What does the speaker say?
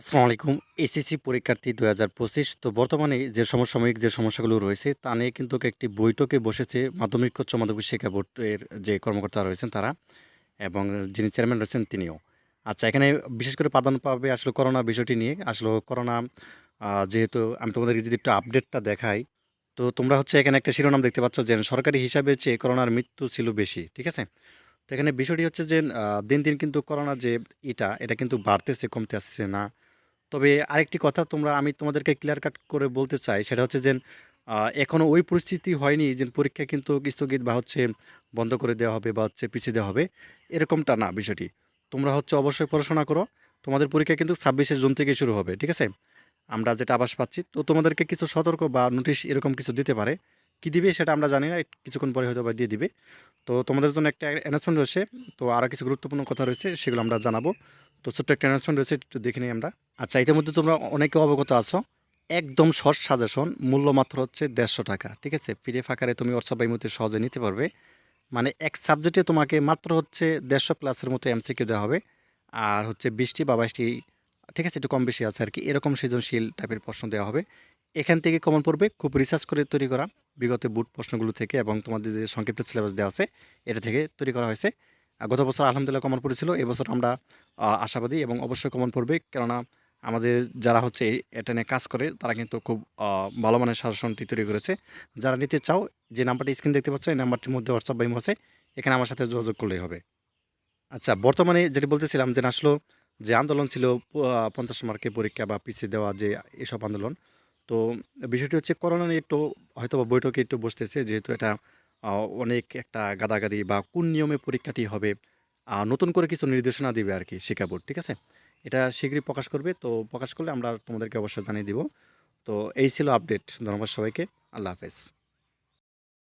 আসসালামু আলাইকুম। এসএসসি পরীক্ষার্থী দু হাজার পঁচিশ। তো বর্তমানে যে সমসাময়িক যে সমস্যাগুলো রয়েছে, তা নিয়ে কিন্তু একটি বৈঠকে বসেছে মাধ্যমিক উচ্চ মাধ্যমিক শিক্ষা বোর্ডের যে কর্মকর্তা রয়েছেন তারা এবং যিনি চেয়ারম্যান রয়েছেন তিনিও। আচ্ছা এখানে বিশেষ করে প্রাধান্য পাবে আসলে করোনা বিষয়টি নিয়ে। আসলে করোনা যেহেতু আমি তোমাদেরকে যদি একটু আপডেটটা দেখাই, তো তোমরা হচ্ছে এখানে একটা শিরোনাম দেখতে পাচ্ছ যে সরকারি হিসাবে চেয়ে করোনার মৃত্যু ছিল বেশি, ঠিক আছে? তো এখানে বিষয়টি হচ্ছে যে দিন দিন কিন্তু করোনা যে এটা এটা কিন্তু বাড়তেছে কমতে আসছে না। তবে আরেকটি কথা তোমরা, আমি তোমাদেরকে ক্লিয়ার কাট করে বলতে চাই, সেটা হচ্ছে যে এখনও ওই পরিস্থিতি হয়নি যে পরীক্ষা কিন্তু স্থগিত বা হচ্ছে বন্ধ করে দেওয়া হবে বা হচ্ছে পিছিয়ে দেওয়া হবে, এরকমটা না বিষয়টি। তোমরা হচ্ছে অবশ্যই পড়াশোনা করো, তোমাদের পরীক্ষা কিন্তু ছাব্বিশে জুন থেকে শুরু হবে, ঠিক আছে? আমরা যেটা আবাস পাচ্ছি, তো তোমাদেরকে কিছু সতর্ক বা নোটিশ এরকম কিছু দিতে পারে। কি দিবে সেটা আমরা জানি না কিছুক্ষণ পরে হয়তো বা দিয়ে দিবে। তো তোমাদের জন্য একটা অ্যানাউন্সমেন্ট রয়েছে, তো আরও কিছু গুরুত্বপূর্ণ কথা রয়েছে সেগুলো আমরা জানাব। তো ছোট্ট একটা অ্যানাউন্সমেন্ট রয়েছে, একটু দেখে নিই আমরা। আচ্ছা ইতিমধ্যে তোমরা অনেকে অবগত আছো, একদম শর্ট সাজেশন মূল্য মাত্র হচ্ছে দেড়শো টাকা, ঠিক আছে? পিডিএফ আকারে তুমি হোয়াটসঅ্যাপ মধ্যে সহজে নিতে পারবে। মানে এক সাবজেক্টে তোমাকে মাত্র হচ্ছে দেড়শো প্লাসের মতো এমসিকিউ দেওয়া হবে, আর হচ্ছে বিশটি বা বাইশটি, ঠিক আছে? একটু কম বেশি আছে আর কি। এরকম সৃজনশীল টাইপের প্রশ্ন দেওয়া হবে। এখান থেকে কমন পড়বে, খুব রিসার্চ করে তৈরি করা। বিগত বুট প্রশ্নগুলো থেকে এবং তোমাদের যে সংক্ষিপ্ত সিলেবাস দেওয়া আছে, এটা থেকে তৈরি করা হয়েছে। গত বছর আলহামদুলিল্লাহ কমন পড়েছিল এবছর আমরা আশাবাদী এবং অবশ্যই কমন পড়বে। কেননা আমাদের যারা হচ্ছে এটা নিয়ে কাজ করে, তারা কিন্তু খুব ভালো মানের শাসনটি তৈরি করেছে। যারা নিতে চাও, যে নাম্বারটি স্ক্রিন দেখতে পাচ্ছ, এই নাম্বারটির মধ্যে হোয়াটসঅ্যাপ বাইম আছে, এখানে আমার সাথে যোগাযোগ করলেই হবে। আচ্ছা বর্তমানে যেটি বলতেছিলাম যে আসলো যে আন্দোলন ছিল পঞ্চাশ মার্কে পরীক্ষা বা পিছিয়ে দেওয়া যে এসব আন্দোলন তো বিষয়টি হচ্ছে করোনা নিয়ে একটু হয়তো বা বৈঠকে একটু বসতেছে, যেহেতু এটা অনেক একটা গাদাগাদি বা কোন নিয়মে পরীক্ষাটি হবে নতুন করে কিছু নির্দেশনা দিবে আর কি শিক্ষা বোর্ড, ঠিক আছে? এটা শীঘ্রই প্রকাশ করবে, তো প্রকাশ করলে আমরা তোমাদেরকে অবশ্যই জানিয়ে দিব। তো এই ছিল আপডেট, ধন্যবাদ সবাইকে, আল্লাহ হাফেজ।